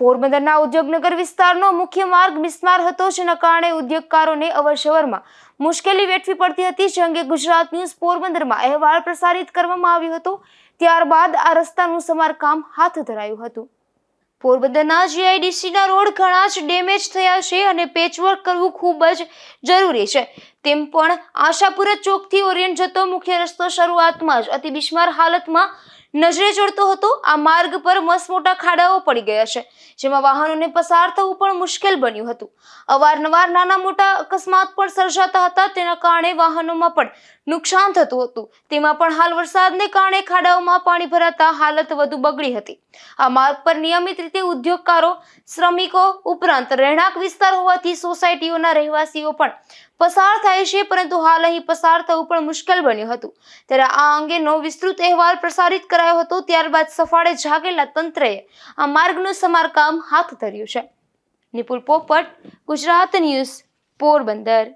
પોરબંદરના ઉદ્યોગનગર વિસ્તારનો મુખ્ય માર્ગ બિસ્માર હતો, જેના કારણે ઉદ્યોગકારોને અવરસવરમાં મુશ્કેલી વેઠવી પડતી હતી. જે અંગે ગુજરાત ન્યૂઝ પોરબંદરમાં અહેવાલ પ્રસારિત કરવામાં આવ્યો હતો. ત્યારબાદ આ રસ્તાનું સમારકામ હાથ ધરાયું હતું. પોરબંદરના જીઆઈડીસીના રોડ ઘણા જ ડેમેજ થયા છે અને પેચવર્ક કરવું ખૂબ જ જરૂરી છે. તેમ પણ આશાપુરા ચોકથી ઓરિયન્ટ જતો મુખ્ય રસ્તો શરૂઆતમાં જ અતિ બિસ્માર હાલતમાં નજરે ચડતો હતો, આ માર્ગ પર મસમોટા મોટા ખાડાઓ પડી ગયા છે, જેમાં વાહનોને પસાર થવું પણ મુશ્કેલ બન્યું હતું. અવારનવાર નાના મોટા અકસ્માત પણ સર્જાતા હતા, તેના કારણે વાહનોમાં પણ નુકસાન થતું હતું. તેમાં પણ હાલ વરસાદને કારણે ખાડાઓમાં પાણી ભરાતા હાલત વધુ બગડી હતી. આ માર્ગ પર નિયમિત રીતે ઉદ્યોગકારો, શ્રમિકો ઉપરાંત રહેણાંક વિસ્તાર હોવાથી સોસાયટીઓના રહેવાસીઓ પણ પસાર થાય છે, પરંતુ હાલ અહીં પસાર થવું પણ મુશ્કેલ બન્યું હતું. ત્યારે આ અંગેનો વિસ્તૃત અહેવાલ પ્રસારિત કરાયો હતો, ત્યારબાદ સફાળે જાગેલા તંત્રએ આ માર્ગનું સમારકામ હાથ ધર્યું છે. નિપુલ પોપટ, ગુજરાત ન્યૂઝ, પોરબંદર.